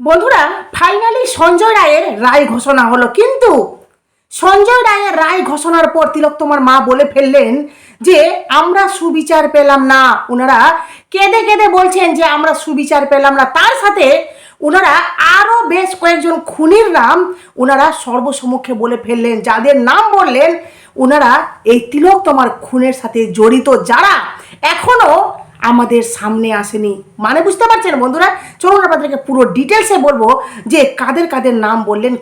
বন্ধুরা ফাইনালি সঞ্জয় রায়ের রায় ঘোষণা হলো। কিন্তু সঞ্জয় রায়ের রায় ঘোষণার পর তিলক তোমার মা বলে ফেললেন যে, আমরা সুবিচার পেলাম না। ওনারা কেঁদে কেঁদে বলছেন যে, আমরা সুবিচার পেলাম না। তার সাথে ওনারা আরও বেশ কয়েকজন খুনির নাম ওনারা সর্বসম্মুখে বলে ফেললেন। যাদের নাম বললেন ওনারা এই তিলক তোমার খুনের সাথে জড়িত যারা এখনও আমাদের সামনে আসেনি। মানে বুঝতে পারছেন বন্ধুরা? চলুন আপনাদেরকে পুরো ডিটেলসে বলব যে কাদের কাদের নাম বললেন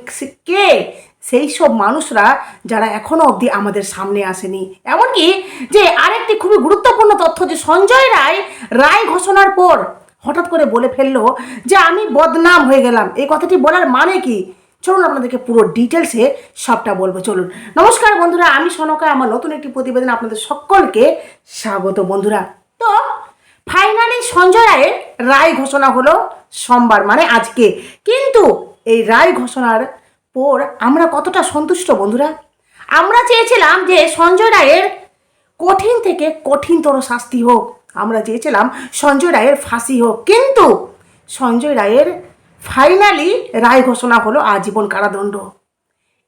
কে? সেই সব মানুষরা যারা এখনও অবধি আমাদের সামনে আসেনি। এমনকি যে আরেকটি খুবই গুরুত্বপূর্ণ তথ্য যে সঞ্জয় রায় রায় ঘোষণার পর হঠাৎ করে বলে ফেলল যে আমি বদনাম হয়ে গেলাম। এই কথাটি বলার মানে কি? চলুন আপনাদেরকে পুরো ডিটেলসে সবটা বলব। চলুন। নমস্কার বন্ধুরা, আমি সনকা। আমার নতুন একটি প্রতিবেদন আপনাদের সকলকে স্বাগত বন্ধুরা। তো ফাইনালি সঞ্জয় রায়ের রায় ঘোষণা হলো সোমবার মানে আজকে। কিন্তু এই রায় ঘোষণার পর আমরা কতটা সন্তুষ্ট বন্ধুরা? আমরা চেয়েছিলাম যে সঞ্জয় রায়ের কঠিন থেকে কঠিনতর শাস্তি হোক। আমরা চেয়েছিলাম সঞ্জয় রায়ের ফাঁসি হোক। কিন্তু সঞ্জয় রায়ের ফাইনালি রায় ঘোষণা হলো আজীবন কারাদণ্ড।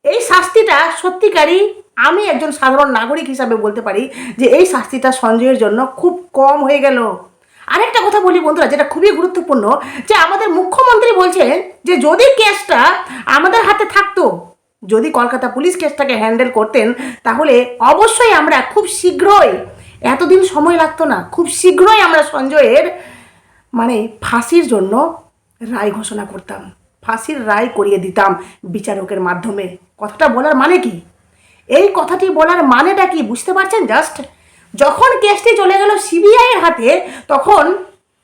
এই শাস্তিটা সত্যিকারই আমি একজন সাধারণ নাগরিক হিসাবে বলতে পারি যে এই শাস্তিটা সঞ্জয়ের জন্য খুব কম হয়ে গেল। আরেকটা কথা বলি বন্ধুরা, যেটা খুবই গুরুত্বপূর্ণ, যে আমাদের মুখ্যমন্ত্রী বলছেন যে যদি কেসটা আমাদের হাতে থাকতো, যদি কলকাতা পুলিশ কেসটাকে হ্যান্ডেল করতেন, তাহলে অবশ্যই আমরা খুব শীঘ্রই, এতদিন সময় লাগতো না, খুব শীঘ্রই আমরা সঞ্জয়ের মানে ফাঁসির জন্য রায় ঘোষণা করতাম, ফাঁসির রায় করিয়ে দিতাম বিচারকের মাধ্যমে। কথাটা বলার মানে কি? এই কথাটি বলার মানেটা কি বুঝতে পারছেন জাস্ট যখন কেসটি চলে গেল সিবিআইয়ের হাতে, তখন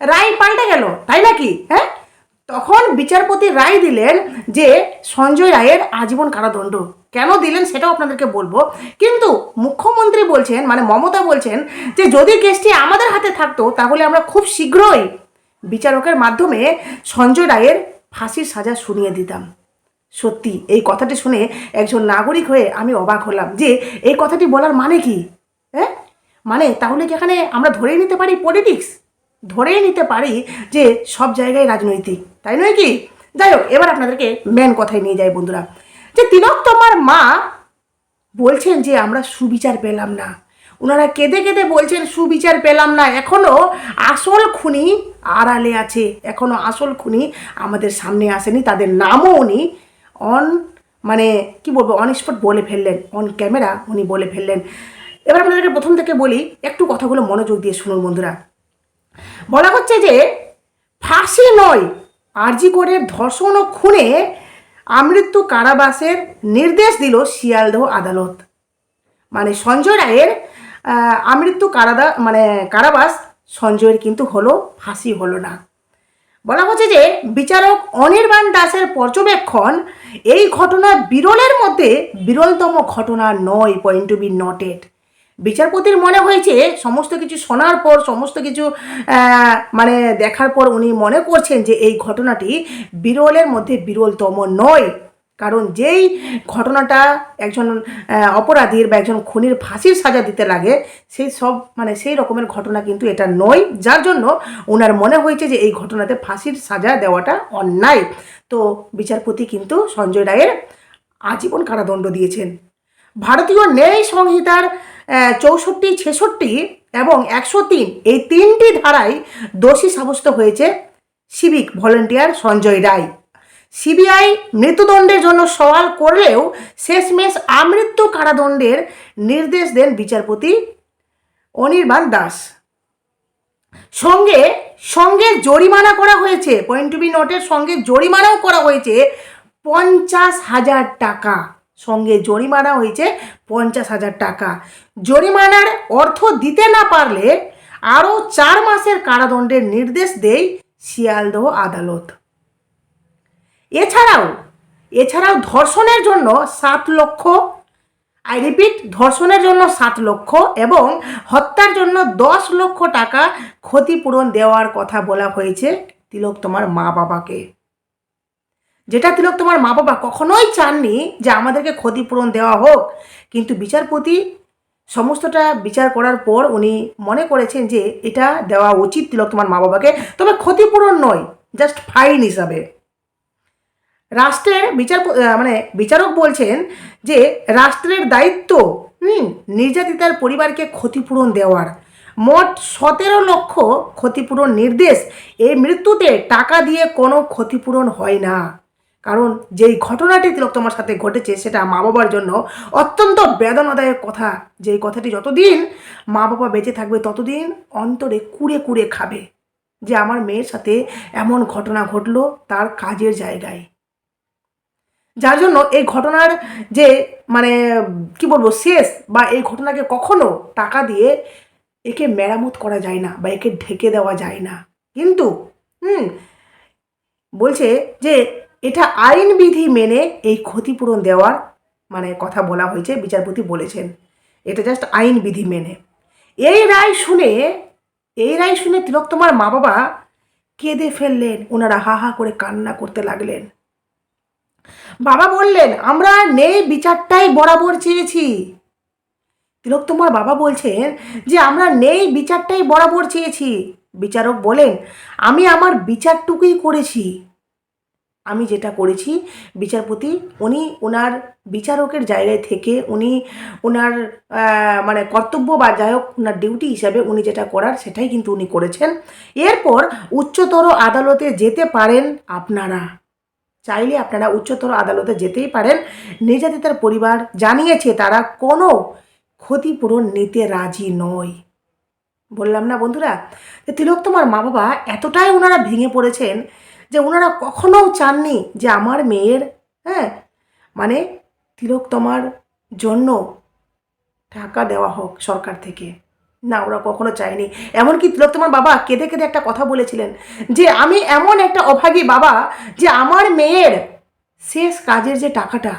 রায় পাল্টে গেল, তাই নাকি? হ্যাঁ? তখন বিচারপতি রায় দিলেন যে সঞ্জয় রায়ের আজীবন কারাদণ্ড। কেন দিলেন সেটাও আপনাদেরকে বলব। কিন্তু মুখ্যমন্ত্রী বলছেন মানে মমতা বলছেন, যে যদি কেসটি আমাদের হাতে থাকতো, তাহলে আমরা খুব শীঘ্রই বিচারকের মাধ্যমে সঞ্জয় রায়ের ফাঁসির সাজা শুনিয়ে দিতাম। সত্যি, এই কথাটি শুনে একজন নাগরিক হয়ে আমি অবাক হলাম যে এই কথাটি বলার মানে কি? হ্যাঁ? মানে তাহলে কি এখানে আমরা ধরেই নিতে পারি পলিটিক্স ধরেই নিতে পারি যে সব জায়গায় রাজনৈতিক, তাই নয় কি? যাই হোক, এবার আপনাদেরকে মেন কথায় নিয়ে যাই বন্ধুরা। যে তিলক তোমার মা বলছেন যে আমরা সুবিচার পেলাম না। ওনারা কেঁদে কেঁদে বলছেন, সুবিচার পেলাম না। এখনও আসল খুনি আড়ালে আছে। এখনও আসল খুনি আমাদের সামনে আসেনি। তাদের নামও উনি অন মানে কি বলব অন স্পট বলে ফেললেন অন ক্যামেরা উনি বলে ফেললেন। এবার আপনাদেরকে প্রথম থেকে বলি, একটু কথাগুলো মনোযোগ দিয়ে শুনুন বন্ধুরা। বলা হচ্ছে যে, ফাঁসি নয়, আরজি করে ধর্ষণ ও খুনে আমৃত্যু কারাবাসের নির্দেশ দিল শিয়ালদহ আদালত। মানে সঞ্জয় রায়ের আমৃত্যু কারাদা মানে কারাবাস সঞ্জয়ের কিন্তু হলো, ফাঁসি হলো না। বলা হচ্ছে যে বিচারক অনির্বাণ দাসের পর্যবেক্ষণ এই ঘটনা বিরলের মধ্যে বিরলতম ঘটনা নয় পয়েন্ট টু বি নটেড বিচারপতির মনে হয়েছে, সমস্ত কিছু শোনার পর, সমস্ত কিছু মানে দেখার পর উনি মনে করছেন যে এই ঘটনাটি বিরলের মধ্যে বিরলতম নয়। কারণ যেই ঘটনাটা একজন অপরাধীর বা একজন খুনির ফাঁসির সাজা দিতে লাগে, সেই সব মানে সেই রকমের ঘটনা কিন্তু এটা নয়। যার জন্য ওনার মনে হয়েছে যে এই ঘটনাতে ফাঁসির সাজা দেওয়াটা অন্যায়। তো বিচারপতি কিন্তু সঞ্জয় রায়ের আজীবন কারাদণ্ড দিয়েছেন। ভারতীয় ন্যায় সংহিতার চৌষট্টি, ছেষট্টি এবং একশো তিন, এই তিনটি ধারায় দোষী সাব্যস্ত হয়েছে civic volunteer Sanjay Roy. CBI মৃত্যুদণ্ডের জন্য সওয়াল করলেও শেষমেশ আমৃত্যু কারাদণ্ডের নির্দেশ দেন বিচারপতি অনির্বাণ দাস। সঙ্গে সঙ্গে জরিমানা করা হয়েছে। পয়েন্ট টু বি নোটের সঙ্গে জরিমানাও করা হয়েছে পঞ্চাশ হাজার টাকা। সঙ্গে জরিমানা হয়েছে পঞ্চাশ হাজার টাকা। জরিমানার অর্থ দিতে না পারলে আরও চার মাসের কারাদণ্ডের নির্দেশ দেয় শিয়ালদহ আদালত। এছাড়াও এছাড়াও ধর্ষণের জন্য সাত লক্ষ আই রিপিট ধর্ষণের জন্য সাত লক্ষ এবং হত্যার জন্য দশ লক্ষ টাকা ক্ষতিপূরণ দেওয়ার কথা বলা হয়েছে তিলক তোমার মা বাবাকে। যেটা তিলক তোমার মা বাবা কখনোই চাননি যে আমাদেরকে ক্ষতিপূরণ দেওয়া হোক, কিন্তু বিচারপতি সমস্তটা বিচার করার পর উনি মনে করেছেন যে এটা দেওয়া উচিত তিলক তোমার মা বাবাকে। তবে ক্ষতিপূরণ নয় জাস্ট ফাইন হিসাবে। রাষ্ট্রের বিচার মানে বিচারক বলছেন যে রাষ্ট্রের দায়িত্ব, হুম, নির্যাতিতার পরিবারকে ক্ষতিপূরণ দেওয়ার। মোট সতেরো লক্ষ ক্ষতিপূরণ নির্দেশ। এই মৃত্যুতে টাকা দিয়ে কোনো ক্ষতিপূরণ হয় না। কারণ যেই ঘটনাটি তিলোত্তমার সাথে ঘটেছে সেটা মা বাবার জন্য অত্যন্ত বেদনাদায়ক কথা। যেই কথাটি যতদিন মা বাবা বেঁচে থাকবে, ততদিন অন্তরে কুড়ে কুড়ে খাবে যে আমার মেয়ের সাথে এমন ঘটনা ঘটলো তার কাজের জায়গায়। যার জন্য এই ঘটনার যে মানে কি বলব, শেষ বা এই ঘটনাকে কখনো টাকা দিয়ে একে মেরামত করা যায় না বা একে ঢেকে দেওয়া যায় না। কিন্তু, হুম, বলছে যে এটা আইন বিধি মেনে এই ক্ষতিপূরণ দেওয়ার মানে কথা বলা হয়েছে, বিচারপতি বলেছেন। এটা জাস্ট আইন বিধি মেনে। এই রায় শুনে, এই রায় শুনে তিলোত্তমার মা বাবা কেঁদে ফেললেন। ওনারা হা হা করে কান্না করতে লাগলেন। বাবা বললেন, আমরা নেই, বিচারটাই বরাবর চেয়েছি। তিলোত্তমার বাবা বলছেন যে, আমরা নেই, বিচারটাই বরাবর চেয়েছি। বিচারক বলেন, আমি আমার বিচারটুকুই করেছি। আমি যেটা করেছি, বিচারপতি, উনি ওনার বিচারকের জায়গায় থেকে উনি ওনার মানে কর্তব্য বা যাই হোক ওনার ডিউটি হিসাবে উনি যেটা করার সেটাই কিন্তু উনি করেছেন। এরপর উচ্চতর আদালতে যেতে পারেন আপনারা। চাইলে আপনারা উচ্চতর আদালতে যেতেই পারেন। নির্যাতিতার পরিবার জানিয়েছে তারা কোনো ক্ষতিপূরণ নিতে রাজি নয়। বললাম না বন্ধুরা, যে তিলক তোমার মা বাবা এতটাই ওনারা ভেঙে পড়েছেন যে ওনারা কখনোও চাননি যে আমার মেয়ের হ্যাঁ মানে তিলক তোমার জন্য টাকা দেওয়া হোক সরকার থেকে। না, ওরা কখনো চায়নি। এমনকি তিলোত্তমার বাবা কেঁদে কেঁদে একটা কথা বলেছিলেন যে, আমি এমন একটা অভাগী বাবা যে আমার মেয়ের শেষ কাজের যে টাকাটা,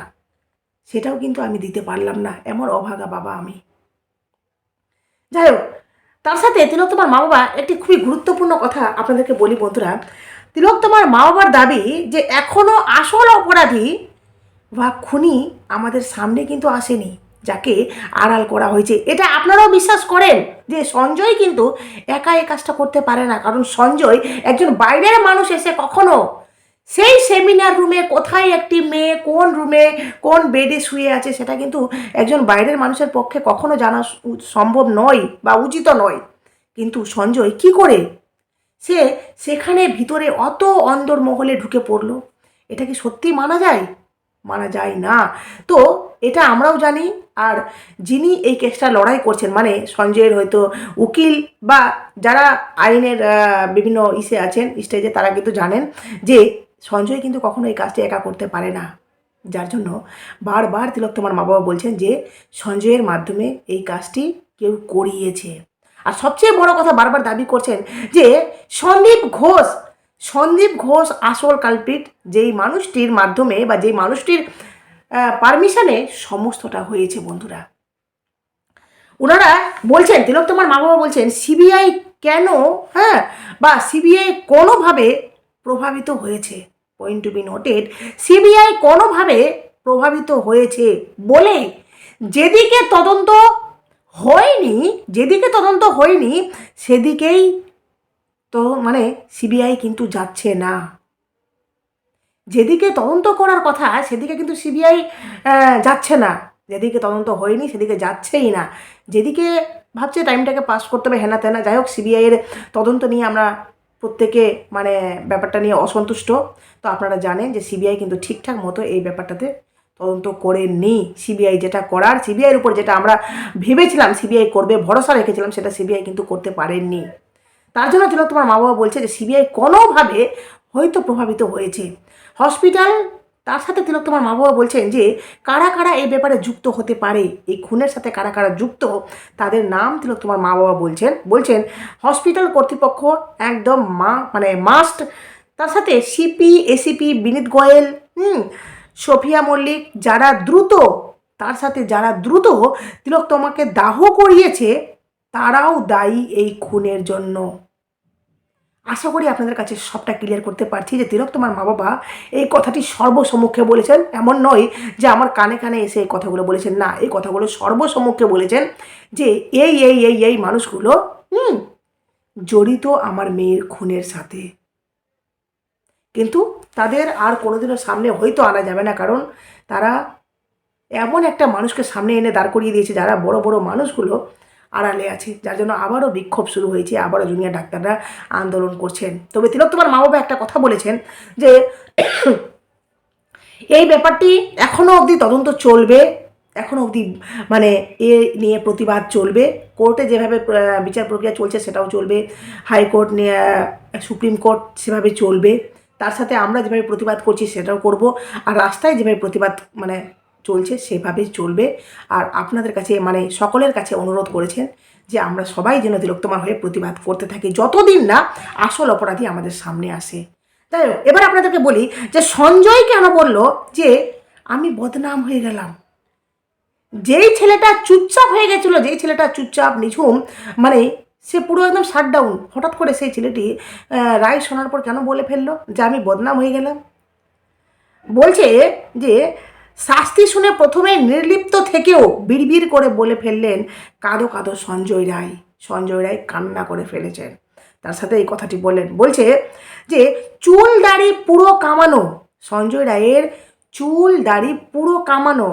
সেটাও কিন্তু আমি দিতে পারলাম না। এমন অভাগা বাবা আমি। যাই হোক, তার সাথে তিলোত্তমার মা বাবা একটি খুবই গুরুত্বপূর্ণ কথা আপনাদেরকে বলি বন্ধুরা। তিলোত্তমার মা বাবার দাবি যে এখনও আসল অপরাধী বা খুনি আমাদের সামনে কিন্তু আসেনি। যাকে আড়াল করা হয়েছে। এটা আপনারাও বিশ্বাস করেন যে সঞ্জয় কিন্তু একা এই কাজটা করতে পারে না। কারণ সঞ্জয় একজন বাইরের মানুষ এসে কখনো সেই সেমিনার রুমে কোথায় একটি মেয়ে, কোন রুমে কোন বেডে শুয়ে আছে, সেটা কিন্তু একজন বাইরের মানুষের পক্ষে কখনো জানা সম্ভব নয় বা উচিত নয়। কিন্তু সঞ্জয় কি করে? সে সেখানে ভিতরে অত অন্দরমহলে ঢুকে পড়ল। এটা কি সত্যি মানা যায়? মানা যায় না। তো এটা আমরাও জানি আর যিনি এই কেসটা লড়াই করছেন মানে সঞ্জয়ের হয়তো উকিল বা যারা আইনের বিভিন্ন ইসে আছেন, স্টেজে তারা কিন্তু জানেন যে সঞ্জয় কিন্তু কখনো এই কাজটি একা করতে পারে না। যার জন্য বারবার তিলক তোমার মা বাবা বলছেন যে সঞ্জয়ের মাধ্যমে এই কাজটি কেউ করিয়েছে। আর সবচেয়ে বড় কথা বারবার দাবি করছেন যে সন্দীপ ঘোষ সন্দীপ ঘোষ আসল কালপিট যেই মানুষটির মাধ্যমে বা যেই মানুষটির পারমিশনে সমস্তটা হয়েছে বন্ধুরা। ওনারা বলছেন তিলক তোমার মা বাবা বলছেন, সিবিআই কেন হ্যাঁ বা সিবিআই কোনোভাবে প্রভাবিত হয়েছে? Point to be noted CBI কোনোভাবে প্রভাবিত হয়েছে বলে যেদিকে তদন্ত হয়নি, যেদিকে তদন্ত হয়নি, সেদিকেই তো মানে সিবিআই কিন্তু যাচ্ছে না। যেদিকে তদন্ত করার কথা, সেদিকে কিন্তু সিবিআই যাচ্ছে না। যেদিকে তদন্ত হয়নি, সেদিকে যাচ্ছেই না। যেদিকে ভাবছে টাইমটাকে পাস করতে হবে, হেনা তেনা। যাই হোক সিবিআইয়ের তদন্ত নিয়ে আমরা প্রত্যেকে মানে ব্যাপারটা নিয়ে অসন্তুষ্ট। তো আপনারা জানেন যে সিবিআই কিন্তু ঠিকঠাক মতো এই ব্যাপারটাতে তদন্ত করেনি সিবিআই যেটা করার সিবিআইয়ের উপর যেটা আমরা ভেবেছিলাম সিবিআই করবে, ভরসা রেখেছিলাম, সেটা সিবিআই কিন্তু করতে পারেননি। তার জন্য তিলক তোমার মা বাবা বলছে যে সিবিআই কোনোভাবে হয়তো প্রভাবিত হয়েছে। হসপিটাল তার সাথে তিলক তোমার মা বাবা বলছেন যে কারা কারা এই ব্যাপারে যুক্ত হতে পারে, এই খুনের সাথে কারা কারা যুক্ত, তাদের নাম তিলক তোমার মা বাবা বলছেন। বলছেন হসপিটাল কর্তৃপক্ষ একদম মা মানে মাস্ট তার সাথে সিপি এসিপি বিনীত গোয়েল, হুম, সোফিয়া মল্লিক যারা দ্রুত, তার সাথে যারা দ্রুত তিলক তোমাকে দাহ করিয়েছে তারাও দায়ী এই খুনের জন্য। আশা করি আপনাদের কাছে সবটা ক্লিয়ার করতে পারছি যে তিলক তোমার মা বাবা এই কথাটি সর্বসম্মুখে বলেছেন। এমন নয় যে আমার কানে কানে এসে এই কথাগুলো বলেছেন। না, এই কথাগুলো সর্বসম্মুখে বলেছেন যে এই এই এই এই মানুষগুলো, হুম, জড়িত আমার মেয়ের খুনের সাথে। কিন্তু তাদের আর কোনোদিনও সামনে হয়তো আনা যাবে না, কারণ তারা এমন একটা মানুষকে সামনে এনে দাঁড় করিয়ে দিয়েছে যারা বড় বড় মানুষগুলো আড়ালে আছে, যার জন্য আবারও বিক্ষোভ শুরু হয়েছে, আবারও জুনিয়র ডাক্তাররা আন্দোলন করছেন। তবে তিলক তোমার মা বাবা একটা কথা বলেছেন যে, এই ব্যাপারটি এখনও অবধি তদন্ত চলবে এখনও অবধি মানে এ নিয়ে প্রতিবাদ চলবে। কোর্টে যেভাবে বিচার প্রক্রিয়া চলছে সেটাও চলবে। হাইকোর্ট নিয়ে সুপ্রিম কোর্ট সেভাবে চলবে। তার সাথে আমরা যেভাবে প্রতিবাদ করছি সেটাও করব। আর রাস্তায় যেভাবে প্রতিবাদ মানে চলছে, সেভাবেই চলবে। আর আপনাদের কাছে মানে সকলের কাছে অনুরোধ করেছেন যে আমরা সবাই যেন তিলোত্তমার হয়ে প্রতিবাদ করতে থাকি, যতদিন না আসল অপরাধী আমাদের সামনে আসে। তাই এবার আপনাদেরকে বলি যে সঞ্জয় কেন বলল যে আমি বদনাম হয়ে গেলাম। যেই ছেলেটা চুপচাপ হয়ে গেছিল, যেই ছেলেটা চুপচাপ, নিঝুম মানে সে পুরো একদম শাটডাউন হঠাৎ করে সেই ছেলেটি রায় শোনার পর কেন বলে ফেলল যে আমি বদনাম হয়ে গেলাম? বলছে যে শাস্তি শুনে প্রথমে নির্লিপ্ত থেকেও বিড়বিড় করে বলে ফেললেন কাঁদো কাঁদো সঞ্জয় রায়। সঞ্জয় রায় কান্না করে ফেলেছেন। তার সাথে এই কথাটি বললেন, বলছে যে, চুল দাড়ি পুরো কামানো, সঞ্জয় রায়ের চুল দাড়ি পুরো কামানো,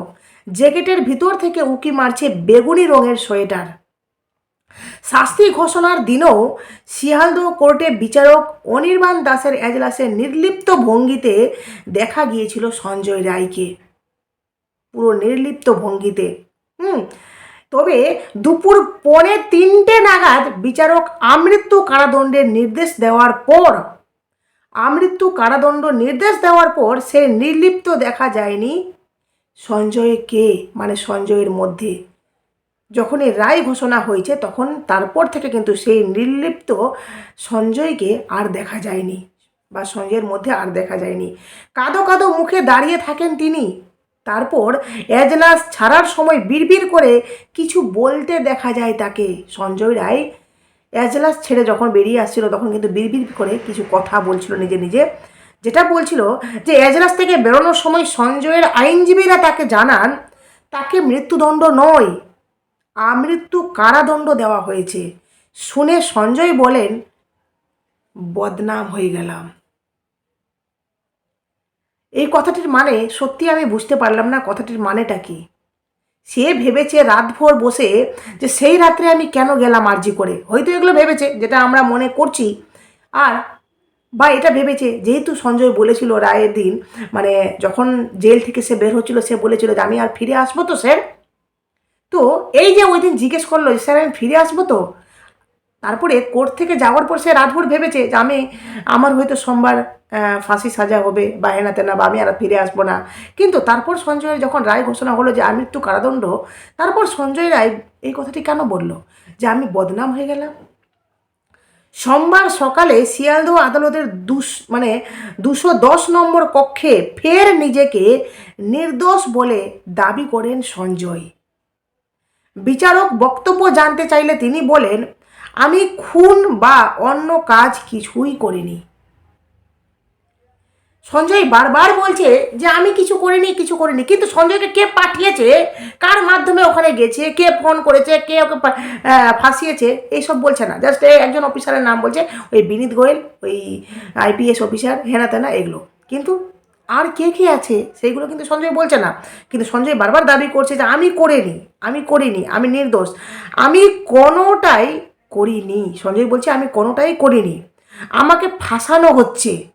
জ্যাকেটের ভিতর থেকে উকি মারছে বেগুনি রঙের সোয়েটার। শাস্তি ঘোষণার দিনও শিয়ালদহ কোর্টে বিচারক অনির্বাণ দাসের এজলাসে নির্লিপ্ত ভঙ্গিতে দেখা গিয়েছিল সঞ্জয় রায়কে। পুরো নির্লিপ্ত ভঙ্গিতে। হুম, তবে দুপুর পৌনে তিনটে নাগাদ বিচারক আমৃত্যু কারাদণ্ডের নির্দেশ দেওয়ার পর, আমৃত্যু কারাদণ্ড নির্দেশ দেওয়ার পর সে নির্লিপ্ত দেখা যায়নি সঞ্জয়কে মানে সঞ্জয়ের মধ্যে। যখনই রায় ঘোষণা হয়েছে তখন তারপর থেকে কিন্তু সেই নির্লিপ্ত সঞ্জয়কে আর দেখা যায়নি বা সঞ্জয়ের মধ্যে আর দেখা যায়নি। কাদো কাদো মুখে দাঁড়িয়ে থাকেন তিনি। তারপর এজলাস ছাড়ার সময় বিড়বিড় করে কিছু বলতে দেখা যায় তাকে। সঞ্জয় রায় এজলাস ছেড়ে যখন বেরিয়ে আসছিল, তখন কিন্তু বিড়বিড় করে কিছু কথা বলছিল নিজে নিজে। যেটা বলছিল যে, এজলাস থেকে বেরোনোর সময় সঞ্জয়ের আইনজীবীরা তাকে জানান, তাকে মৃত্যুদণ্ড নয়, আমৃত্যু কারাদণ্ড দেওয়া হয়েছে। শুনে সঞ্জয় বলেন, বদনাম হয়ে গেলাম। এই কথাটির মানে সত্যি আমি বুঝতে পারলাম না কথাটির মানেটা কি। সে ভেবেছে রাতভর বসে যে সেই রাত্রে আমি কেন গেলাম আর্জি করে। হয়তো এগুলো ভেবেছে, যেটা আমরা মনে করছি। আর বা এটা ভেবেছে, যেহেতু সঞ্জয় বলেছিল রায়ের দিন মানে যখন জেল থেকে সে বের হচ্ছিল, সে বলেছিল যে আমি আর ফিরে আসব তো, স্যার? তো এই যে ওই দিন জিজ্ঞেস করল স্যার, আমি ফিরে আসব তো? তারপরে কোর্ট থেকে যাওয়ার পর সে রাতভর ভেবেছে যে আমি, আমার হয়তো সোমবার ফাঁসি সাজা হবে বা হেনা তেনা বা আমি আর ফিরে আসব না। কিন্তু তারপর সঞ্জয়ের যখন রায় ঘোষণা হলো যে আমি আমৃত্যু কারাদণ্ড, তারপর সঞ্জয় রায় এই কথাটি কেন বলল? যে আমি বদনাম হয়ে গেলাম। সোমবার সকালে শিয়ালদহ আদালতের দুশ মানে দুশো দশ নম্বর কক্ষে ফের নিজেকে নির্দোষ বলে দাবি করেন সঞ্জয়। বিচারক বক্তব্য জানতে চাইলে তিনি বলেন আমি খুন বা অন্য কাজ কিছুই করিনি। সঞ্জয় বারবার বলছে যে আমি কিছু করিনি কিছু করিনি। কিন্তু সঞ্জয়কে কে পাঠিয়েছে? কার মাধ্যমে ওখানে গেছে? কে ফোন করেছে? কে ওকে ফাঁসিয়েছে? এইসব বলছে না। জাস্ট একজন অফিসারের নাম বলছে, ওই বিনীত গোয়েল, ওই আইপিএস অফিসার হেনা তেনা এগুলো। কিন্তু আর কে কে আছে? সেইগুলো কিন্তু সঞ্জয় বলছে না। কিন্তু সঞ্জয় বারবার দাবি করছে যে আমি করিনি আমি করিনি, আমি নির্দোষ। আমি কোনোটাই করিনি, সঞ্জয় বলছে, আমি কোনোটাই করিনি। আমাকে ফাঁসানো হচ্ছে।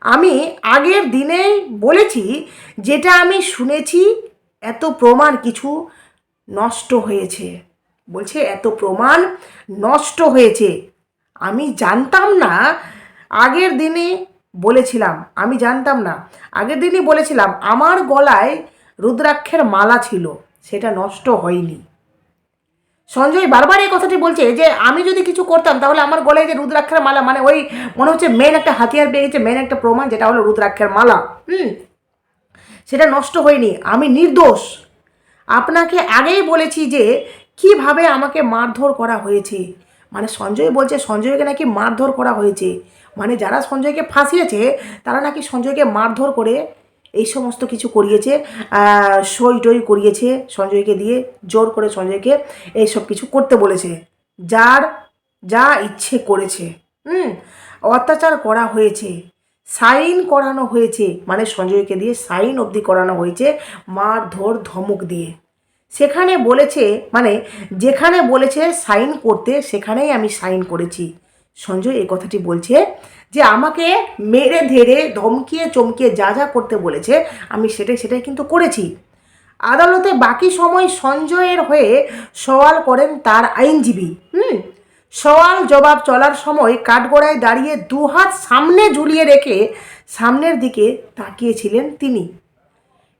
আমি আগের দিনেই বলেছি, যেটা আমি শুনেছি, এত প্রমাণ কিছু নষ্ট হয়েছে। বলছে, এত প্রমাণ নষ্ট হয়েছে। আমি জানতাম না, আগের দিনে বলেছিলাম, আমি জানতাম না। আগের দিনই বলেছিলাম, আমার গলায় রুদ্রাক্ষের মালা ছিল, সেটা নষ্ট হয়নি। সঞ্জয় বারবার এই কথাটি বলছে যে, আমি যদি কিছু করতাম, তাহলে আমার গলায় যে রুদ্রাক্ষের মালা মানে ওই মনে হচ্ছে মেন একটা হাতিয়ার পেয়ে গেছে মেন একটা প্রমাণ, যেটা হলো রুদ্রাক্ষের মালা। হুম, সেটা নষ্ট হয়নি। আমি নির্দোষ। আপনাকে আগেই বলেছি যে, কীভাবে আমাকে মারধর করা হয়েছে? মানে সঞ্জয় বলছে, সঞ্জয়কে নাকি মারধর করা হয়েছে। মানে যারা সঞ্জয়কে ফাঁসিয়েছে, তারা নাকি সঞ্জয়কে মারধর করে এই সমস্ত কিছু করিয়েছে সই টই করিয়েছে সঞ্জয়কে দিয়ে, জোর করে সঞ্জয়কে এইসব কিছু করতে বলেছে। যার যা ইচ্ছে করেছে, হুম, অত্যাচার করা হয়েছে, সাইন করানো হয়েছে মানে সঞ্জয়কে দিয়ে সাইন অবধি করানো হয়েছে মার ধর ধমক দিয়ে। সেখানে বলেছে মানে যেখানে বলেছে সাইন করতে, সেখানেই আমি সাইন করেছি। সঞ্জয় এই কথাটি বলছে যে আমাকে মেরে ধেরে ধমকিয়ে, চমকিয়ে যা যা করতে বলেছে, আমি সেটাই সেটাই কিন্তু করেছি। আদালতে বাকি সময় সঞ্জয়ের হয়ে সওয়াল করেন তার আইনজীবী। হুম? সওয়াল জবাব চলার সময় কাঠগড়ায় দাঁড়িয়ে দুহাত সামনে ঝুলিয়ে রেখে সামনের দিকে তাকিয়েছিলেন তিনি।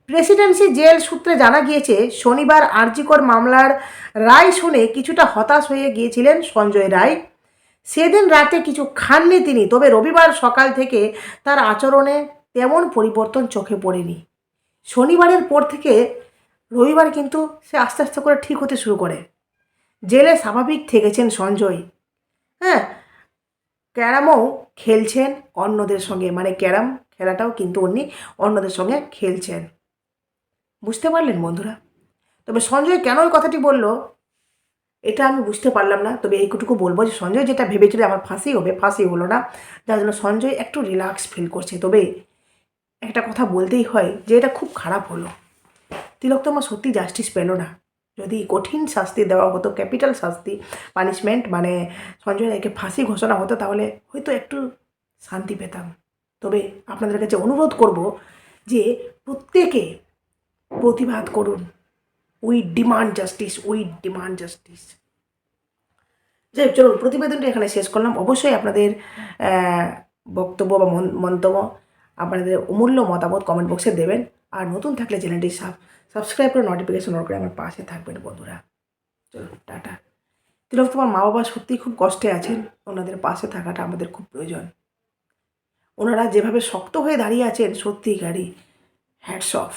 প্রেসিডেন্সি জেল সূত্রে জানা গিয়েছে, শনিবার আরজিকর মামলার রায় শুনে কিছুটা হতাশ হয়ে গিয়েছিলেন সঞ্জয় রায়। সেদিন রাতে কিছু খাননি তিনি, তবে রবিবার সকাল থেকে তার আচরণে তেমন পরিবর্তন চোখে পড়েনি। শনিবারের পর থেকে রবিবার কিন্তু সে আস্তে আস্তে করে ঠিক হতে শুরু করে। জেলে স্বাভাবিক থেকেছেন সঞ্জয়। হ্যাঁ ক্যারামও খেলছেন অন্যদের সঙ্গে মানে ক্যারাম খেলাটাও কিন্তু উনি অন্যদের সঙ্গে খেলছেন। বুঝতে পারলেন বন্ধুরা? তবে সঞ্জয় কেন ওই কথাটি বলল? এটা আমি বুঝতে পারলাম না। তবে এইটুকু বলব যে সঞ্জয় যেটা ভেবেছিল, আমার ফাঁসি হবে ফাঁসি হলো না। যার জন্য সঞ্জয় একটু রিল্যাক্স ফিল করছে। তবে একটা কথা বলতেই হয় যে এটা খুব খারাপ হলো। তিলক তো আমার সত্যি জাস্টিস পেল না। যদি কঠিন শাস্তি দেওয়া হতো ক্যাপিটাল শাস্তি পানিশমেন্ট মানে সঞ্জয় রায়কে ফাঁসি ঘোষণা হতো, তাহলে হয়তো একটু শান্তি পেতাম। তবে আপনাদের কাছে অনুরোধ করব যে প্রত্যেকে প্রতিবাদ করুন। We demand justice we demand justice যাই হোক, চলুন প্রতিবেদনটা এখানে শেষ করলাম। অবশ্যই আপনাদের বক্তব্য বা মন- মন্তব্য আপনাদের অমূল্য মতামত কমেন্ট বক্সে দেবেন। আর নতুন থাকলে চ্যানেলটি সাব সাবস্ক্রাইব করে নোটিফিকেশন অন করে আমার পাশে থাকবেন বন্ধুরা। চলুন টাটা। তিলক তোমার মা বাবা সত্যিই খুব কষ্টে আছেন। ওনাদের পাশে থাকাটা আমাদের খুব প্রয়োজন। ওনারা যেভাবে শক্ত হয়ে দাঁড়িয়ে আছেন সত্যিই গাড়ি হ্যাটস অফ